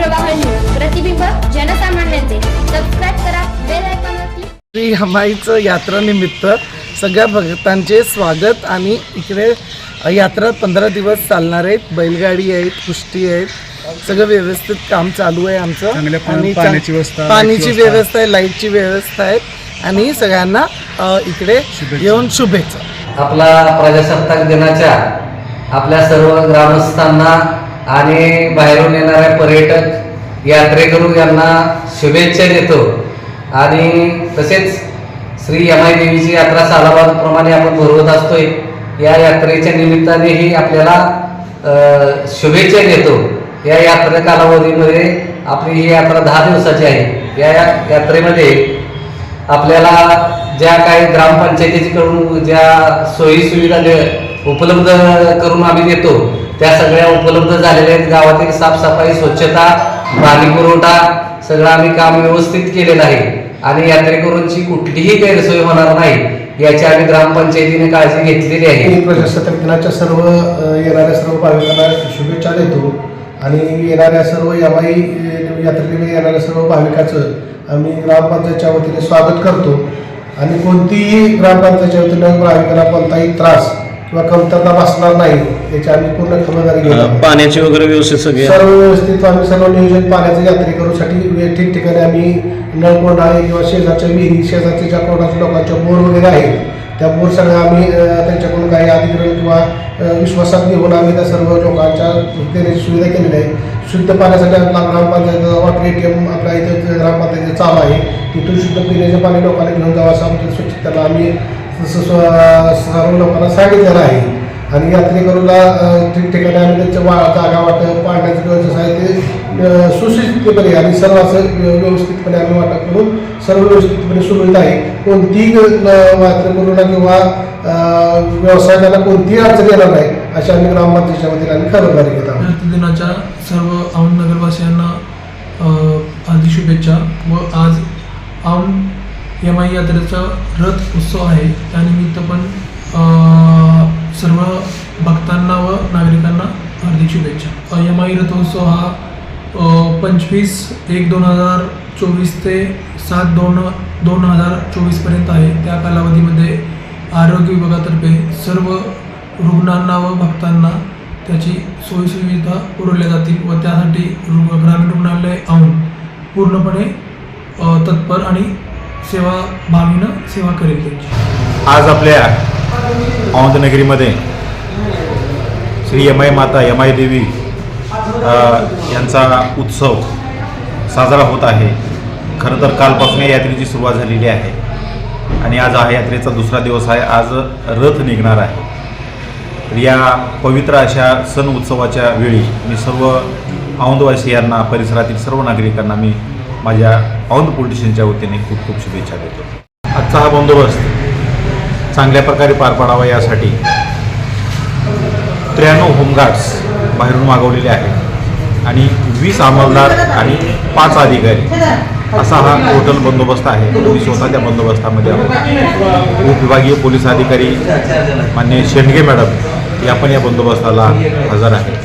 प्रवाह न्यूज प्रतिबिंब जनसामान्यांचे. सबस्क्राईब करा बेल आयकॉनवरती श्री हमाईचं यात्रानिमित्त सगळ्या भक्तांचे स्वागत आणि इकडे यात्रा पंधरा दिवस चालणार आहेत. बैलगाडी आहेत कुस्ती आहेत. सगळं व्यवस्थित काम चालू आहे आमचं. चांगल्या आणि पाण्याची चा- व्यवस्था, पाण्याची लाईटची व्यवस्था. व्यवस्था आहे लाईटची व्यवस्था आहे. आणि सगळ्यांना अ, इकडे येऊन शुभेच्छा. आपला प्रजासत्ताक दिनाच्या आपल्या सर्व ग्रामस्थांना आणि बाहेरून येणाऱ्या पर्यटक यात्रेकरू यांना शुभेच्छा देतो. आणि तसेच श्री यमाई देवीची यात्रा सालाबादप्रमाणे आपण भरवत असतोय. या यात्रेच्या निमित्तानेही आपल्याला शुभेच्छा देतो. या यात्रे कालावधीमध्ये आपली ही यात्रा दहा दिवसाची आहे. या या- यात्रेमध्ये आपल्याला ज्या काही ग्रामपंचायतीकडून ज्या सोयीसुविधा उपलब्ध करून आम्ही देतो त्या सगळ्या उपलब्ध झालेल्या आहेत. गावातील साफसफाई स्वच्छता पाणी पुरवठा सगळं आम्ही काम व्यवस्थित केलेलं आहे. आणि यात्रेकरूंची कुठलीही गैरसोय होणार नाही याची आम्ही ग्रामपंचायतीने काळजी घेतलेली आहे. प्रशासक दिनाच्या सर्व येणाऱ्या सर्व भाविकांना शुभेच्छा देतो. आणि येणाऱ्या सर्व यामाई यात्रेकडे येणाऱ्या सर्व भाविकाचं आम्ही ग्रामपंचायतच्या वतीने स्वागत करतो. आणि कोणतीही ग्रामपंचायतच्या वतीनं भाविकांना कोणताही त्रास किंवा कमतरता भासणार नाही याची आम्ही पूर्ण खबरदारी घेतो पाण्याची वगैरे व्यवस्थित सगळी. सर्व व्यवस्थित आम्ही सर्व नियोजन पाण्याचं यात्रेकरूसाठी ठिकठिकाणी आम्ही नळकोंडाळे किंवा शेजारच्या विहिरी शेजारच्या ज्या कोणाच्या लोकांच्या बोर वगैरे आहेत त्या बोर सगळ्या आम्ही त्यांच्याकडून काही अधिग्रहण किंवा विश्वासात घेऊन आम्ही त्या सर्व लोकांच्या देण्याची सुविधा केलेली आहे. शुद्ध पाण्यासाठी आपला ग्रामपंचायत वॉटर ए टी एम आपल्या इथं ग्रामपंचायतीचं चालू आहे. तिथून शुद्ध पिण्याचं पाणी लोकांना घेऊन जावं असं आमच्या स्वच्छतेला आम्ही तसं स- सर्व लोकांना सांगितलेलं आहे. आणि यात्रेकरूला ठिकठिकाणी आम्ही त्यांच्या वा जागा वाटप पाण्याचं व्यवस्था आहे ते सुशिक्षितपणे आणि सर्व असं व्यवस्थितपणे आम्ही वाटप करून सर्व व्यवस्थितपणे सुरळीत आहे. कोणतीही यात्रेकरूला किंवा व्यवसायाला कोणतीही अडचण येणार नाही अशी आम्ही ग्रामपंचायतीच्या वतीने आम्ही खबरदारी घेत आहोत. दिनाच्या सर्व औंध नगरवासियांना आधी शुभेच्छा व आज औंध एम यात्रेचा रथ उत्सव आहे. त्यानिमित्त पण सर्व भक्तांना व नागरिकांना हार्दिक शुभेच्छा. यमाई आय रथोत्सव हा पंचवीस एक दोन हजार चोवीस ते सात दोन दोन हजार चोवीसपर्यंत आहे. त्या कालावधीमध्ये आरोग्य विभागातर्फे सर्व रुग्णांना व भक्तांना त्याची सोयीसुविधा पुरवल्या जातील व त्यासाठी रु ग्रामीण रुग्णालय आहून पूर्णपणे तत्पर आणि सेवा भावीनं सेवा करेल त्यांची. आज आपल्या औंधनगरीमध्ये श्री यमाई माता यमाई देवी यांचा उत्सव साजरा होत आहे. खरं तर कालपासून या यात्रेची सुरुवात झालेली आहे. आणि आज हा यात्रेचा दुसरा दिवस आहे. आज रथ निघणार आहे. तर या पवित्र अशा सण उत्सवाच्या वेळी मी सर्व औंधवासियांना परिसरातील सर्व नागरिकांना मी माझ्या औंध पोलिटिशियनच्या वतीने खूप खूप शुभेच्छा देतो. आजचा हा बंदोबस्त चांगल्या प्रकारे पार पाडावा यासाठी त्र्याण्णव होमगार्ड्स बाहेरून मागवलेले आहेत आणि वीस अंमलदार आणि पाच अधिकारी असा हा टोटल बंदोबस्त आहे. मी स्वतः त्या बंदोबस्तामध्ये आहोत. उपविभागीय पोलीस अधिकारी मान्य शेंडगे मॅडम या पण या बंदोबस्ताला हजर आहे